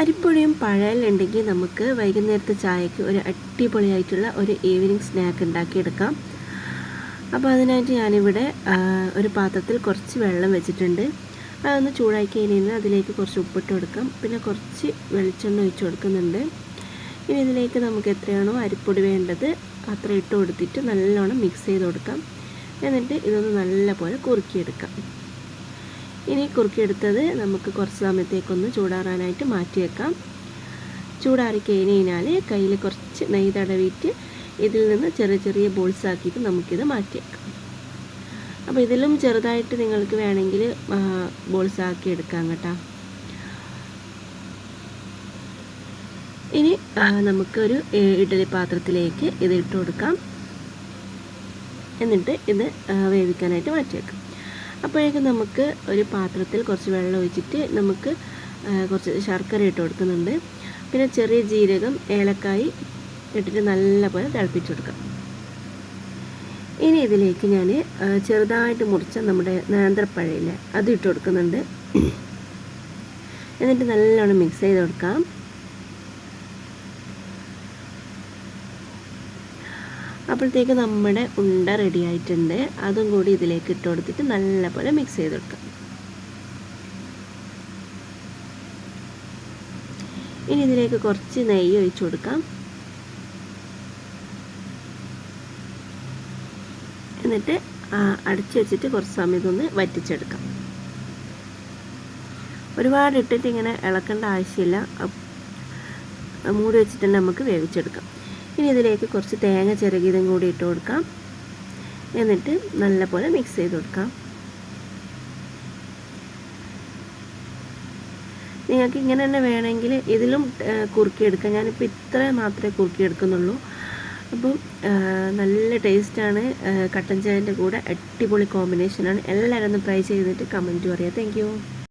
അരിപ്പൊടിയും പഴയലുണ്ടെങ്കിൽ നമുക്ക് വൈകുന്നേരത്തെ ചായക്ക് ഒരു അടിപൊളിയായിട്ടുള്ള ഒരു ഈവനിങ് സ്നാക്ക് ഉണ്ടാക്കിയെടുക്കാം. അപ്പോൾ അതിനായിട്ട് ഞാനിവിടെ ഒരു പാത്രത്തിൽ കുറച്ച് വെള്ളം വെച്ചിട്ടുണ്ട്. അതൊന്ന് ചൂടാക്കി കഴിഞ്ഞാൽ അതിലേക്ക് കുറച്ച് ഉപ്പിട്ട് കൊടുക്കാം. പിന്നെ കുറച്ച് വെളിച്ചെണ്ണ ഒഴിച്ച് കൊടുക്കുന്നുണ്ട്. ഇനി ഇതിലേക്ക് നമുക്ക് എത്രയാണോ അരിപ്പൊടി വേണ്ടത് അത്ര ഇട്ട് കൊടുത്തിട്ട് നല്ലോണം മിക്സ് ചെയ്ത് കൊടുക്കാം. എന്നിട്ട് ഇതൊന്ന് നല്ലപോലെ കുറുക്കിയെടുക്കാം. ഇനി കുറുക്കിയെടുത്തത് നമുക്ക് കുറച്ച് സമയത്തേക്കൊന്ന് ചൂടാറാനായിട്ട് മാറ്റി വെക്കാം. ചൂടാറി കഴിഞ്ഞ് കഴിഞ്ഞാൽ കയ്യിൽ കുറച്ച് നെയ്യ് തടവിയിട്ട് ഇതിൽ നിന്ന് ചെറിയ ചെറിയ ബോൾസ് ആക്കിയിട്ട് നമുക്കിത് മാറ്റിയേക്കാം അപ്പോൾ ഇതിലും ചെറുതായിട്ട് നിങ്ങൾക്ക് വേണമെങ്കിൽ ബോൾസ് ആക്കി എടുക്കാം കേട്ടോ. ഇനി നമുക്കൊരു ഇഡലി പാത്രത്തിലേക്ക് ഇത് ഇട്ട് കൊടുക്കാം. എന്നിട്ട് ഇത് വേവിക്കാനായിട്ട് മാറ്റി വെക്കാം. അപ്പോഴേക്കും നമുക്ക് ഒരു പാത്രത്തിൽ കുറച്ച് വെള്ളം ഒഴിച്ചിട്ട് നമുക്ക് കുറച്ച് ശർക്കര ഇട്ട് കൊടുക്കുന്നുണ്ട്. പിന്നെ ചെറിയ ജീരകം ഏലക്കായി ഇട്ടിട്ട് നല്ലപോലെ തിളപ്പിച്ച് കൊടുക്കാം. ഇനി ഇതിലേക്ക് ഞാൻ ചെറുതായിട്ട് മുറിച്ച നമ്മുടെ നേന്ത്രപ്പഴയില്ലേ അത് ഇട്ട് കൊടുക്കുന്നുണ്ട്. എന്നിട്ട് നല്ലോണം മിക്സ് ചെയ്ത് കൊടുക്കാം. അപ്പോഴത്തേക്ക് നമ്മുടെ ഉണ്ട റെഡി ആയിട്ടുണ്ട്. അതും കൂടി ഇതിലേക്ക് ഇട്ട് കൊടുത്തിട്ട് നല്ലപോലെ മിക്സ് ചെയ്ത് കൊടുക്കാം. ഇനി ഇതിലേക്ക് കുറച്ച് നെയ്യ് ഒഴിച്ചു കൊടുക്കാം. എന്നിട്ട് അടച്ചു വെച്ചിട്ട് കുറച്ച് സമയം ഇതൊന്ന് വറ്റിച്ചെടുക്കാം. ഒരുപാട് ഇട്ടിട്ട് ഇങ്ങനെ ഇളക്കേണ്ട ആവശ്യമില്ല. മൂടി വെച്ചിട്ട് നമുക്ക് വേവിച്ചെടുക്കാം. ഇനി ഇതിലേക്ക് കുറച്ച് തേങ്ങ ചിരകിയതും കൂടി ഇട്ട് കൊടുക്കാം. എന്നിട്ട് നല്ലപോലെ മിക്സ് ചെയ്ത് കൊടുക്കാം. നിങ്ങൾക്ക് ഇങ്ങനെ തന്നെ വേണമെങ്കിൽ ഇതിലും കുറുക്കിയെടുക്കാം. ഞാനിപ്പോൾ ഇത്ര മാത്രമേ കുറുക്കിയെടുക്കുന്നുള്ളൂ. അപ്പം നല്ല ടേസ്റ്റാണ് കട്ടൻ ചായന്റെ കൂടെ അടിപൊളി കോമ്പിനേഷനാണ് എല്ലാവരും ഒന്ന് ട്രൈ ചെയ്തിട്ട് കമന്റ് പറയാം. താങ്ക്